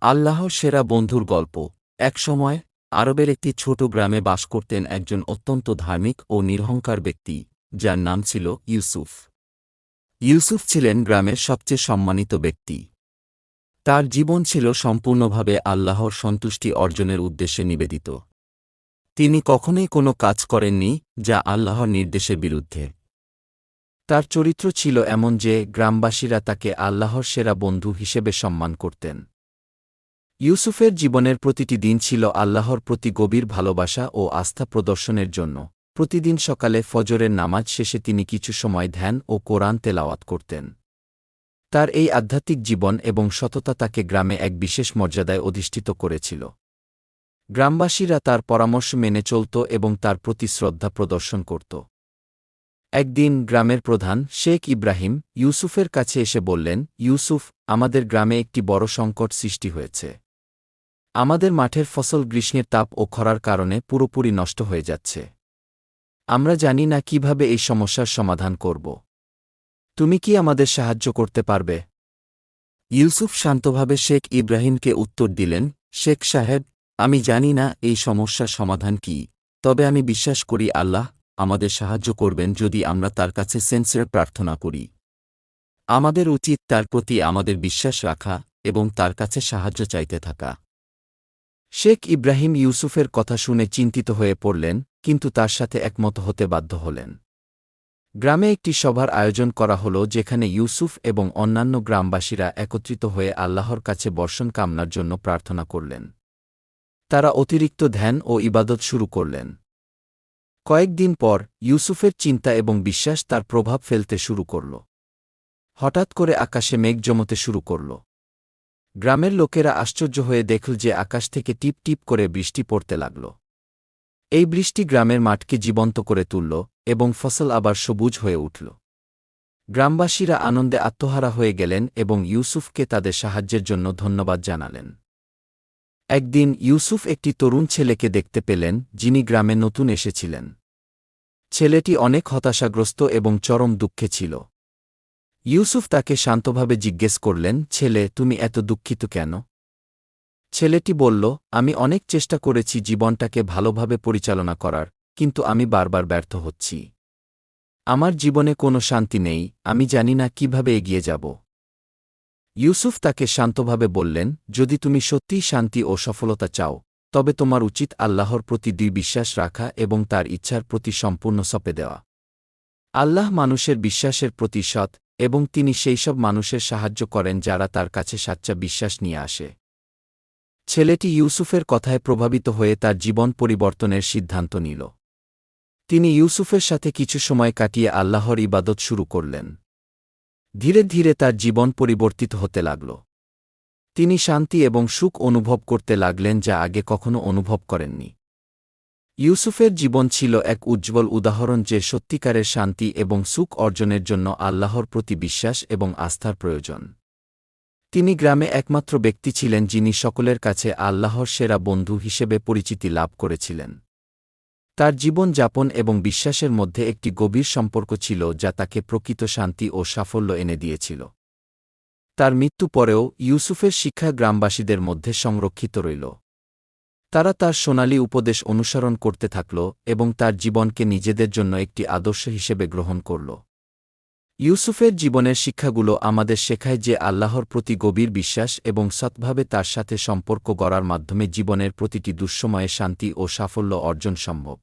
আল্লাহর সেরা বন্ধুর গল্প। একসময় আরবের একটি ছোট গ্রামে বাস করতেন একজন অত্যন্ত ধার্মিক ও নিরহংকার ব্যক্তি, যার নাম ছিল ইউসুফ। ইউসুফ ছিলেন গ্রামের সবচেয়ে সম্মানিত ব্যক্তি। তার জীবন ছিল সম্পূর্ণভাবে আল্লাহর সন্তুষ্টি অর্জনের উদ্দেশ্যে নিবেদিত। তিনি কখনোই কোনো কাজ করেননি যা আল্লাহর নির্দেশের বিরুদ্ধে। তার চরিত্র ছিল এমন যে, গ্রামবাসীরা তাকে আল্লাহর সেরা বন্ধু হিসেবে সম্মান করতেন। ইউসুফের জীবনের প্রতিটি দিন ছিল আল্লাহর প্রতি গভীর ভালোবাসা ও আস্থা প্রদর্শনের জন্য। প্রতিদিন সকালে ফজরের নামাজ শেষে তিনি কিছু সময় ধ্যান ও কোরআন তেলাওয়াত করতেন। তার এই আধ্যাত্মিক জীবন এবং সততা তাকে গ্রামে এক বিশেষ মর্যাদায় অধিষ্ঠিত করেছিল। গ্রামবাসীরা তার পরামর্শ মেনে চলত এবং তার প্রতি শ্রদ্ধা প্রদর্শন করত। একদিন গ্রামের প্রধান শেখ ইব্রাহিম ইউসুফের কাছে এসে বললেন, ইউসুফ, আমাদের গ্রামে একটি বড় সংকট সৃষ্টি হয়েছে। আমাদের মাঠের ফসল গ্রীষ্মের তাপ ও খরার কারণে পুরোপুরি নষ্ট হয়ে যাচ্ছে। আমরা জানি না কীভাবে এই সমস্যার সমাধান করব। তুমি কি আমাদের সাহায্য করতে পারবে? ইউসুফ শান্তভাবে শেখ ইব্রাহিমকে উত্তর দিলেন, শেখ সাহেব, আমি জানি না এই সমস্যার সমাধান কি, তবে আমি বিশ্বাস করি আল্লাহ আমাদের সাহায্য করবেন যদি আমরা তার কাছে সেন্সের প্রার্থনা করি। আমাদের উচিত তার প্রতি আমাদের বিশ্বাস রাখা এবং তার কাছে সাহায্য চাইতে থাকা। শেখ ইব্রাহিম ইউসুফের কথা শুনে চিন্তিত হয়ে পড়লেন, কিন্তু তার সাথে একমত হতে বাধ্য হলেন। গ্রামে একটি সভার আয়োজন করা হল, যেখানে ইউসুফ এবং অন্যান্য গ্রামবাসীরা একত্রিত হয়ে আল্লাহর কাছে বর্ষণ কামনার জন্য প্রার্থনা করলেন। তারা অতিরিক্ত ধ্যান ও ইবাদত শুরু করলেন। কয়েকদিন পর, ইউসুফের চিন্তা এবং বিশ্বাস তার প্রভাব ফেলতে শুরু করল। হঠাৎ করে আকাশে মেঘ জমতে শুরু করল। গ্রামের লোকেরা আশ্চর্য হয়ে দেখল যে আকাশ থেকে টিপ টিপ করে বৃষ্টি পড়তে লাগল। এই বৃষ্টি গ্রামের মাঠকে জীবন্ত করে তুলল এবং ফসল আবার সবুজ হয়ে উঠল। গ্রামবাসীরা আনন্দে আত্মহারা হয়ে গেলেন এবং ইউসুফকে তাদের সাহায্যের জন্য ধন্যবাদ জানালেন। একদিন ইউসুফ একটি তরুণ ছেলেকে দেখতে পেলেন, যিনি গ্রামে নতুন এসেছিলেন। ছেলেটি অনেক হতাশাগ্রস্ত এবং চরম দুঃখে ছিল। ইউসুফ তাকে শান্তভাবে জিজ্ঞেস করলেন, ছেলে, তুমি এত দুঃখিত কেন? ছেলেটি বলল, আমি অনেক চেষ্টা করেছি জীবনটাকে ভালোভাবে পরিচালনা করার, কিন্তু আমি বারবার ব্যর্থ হচ্ছি। আমার জীবনে কোনো শান্তি নেই, আমি জানি না কীভাবে এগিয়ে যাব। ইউসুফ তাকে শান্তভাবে বললেন, যদি তুমি সত্যিই শান্তি ও সফলতা চাও, তবে তোমার উচিত আল্লাহর প্রতি দুই বিশ্বাস রাখা এবং তার ইচ্ছার প্রতি সম্পূর্ণ সপে দেওয়া। আল্লাহ মানুষের বিশ্বাসের প্রতি সৎ এবং তিনি সেই সব মানুষের সাহায্য করেন যারা তার কাছে সাচ্চা বিশ্বাস নিয়ে আসে। ছেলেটি ইউসুফের কথায় প্রভাবিত হয়ে তার জীবন পরিবর্তনের সিদ্ধান্ত নিল। তিনি ইউসুফের সাথে কিছু সময় কাটিয়ে আল্লাহর ইবাদত শুরু করলেন। ধীরে ধীরে তার জীবন পরিবর্তিত হতে লাগল। তিনি শান্তি এবং সুখ অনুভব করতে লাগলেন যা আগে কখনো অনুভব করেননি। ইউসুফের জীবন ছিল এক উজ্জ্বল উদাহরণ যে সত্যিকারের শান্তি এবং সুখ অর্জনের জন্য আল্লাহর প্রতি বিশ্বাস এবং আস্থার প্রয়োজন। তিনি গ্রামে একমাত্র ব্যক্তি ছিলেন যিনি সকলের কাছে আল্লাহর সেরা বন্ধু হিসেবে পরিচিতি লাভ করেছিলেন। তার জীবন যাপন এবং বিশ্বাসের মধ্যে একটি গভীর সম্পর্ক ছিল যা তাকে প্রকৃত শান্তি ও সাফল্য এনে দিয়েছিল। তার মৃত্যু পরেও ইউসুফের শিক্ষা গ্রামবাসীদের মধ্যে সংরক্ষিত রইল। তারা তার সোনালি উপদেশ অনুসরণ করতে থাকল এবং তার জীবনকে নিজেদের জন্য একটি আদর্শ হিসেবে গ্রহণ করল। ইউসুফের জীবনের শিক্ষাগুলো আমাদের শেখায় যে আল্লাহর প্রতি গভীর বিশ্বাস এবং সৎভাবে তার সাথে সম্পর্ক গড়ার মাধ্যমে জীবনের প্রতিটি দুঃসময়ে শান্তি ও সাফল্য অর্জন সম্ভব।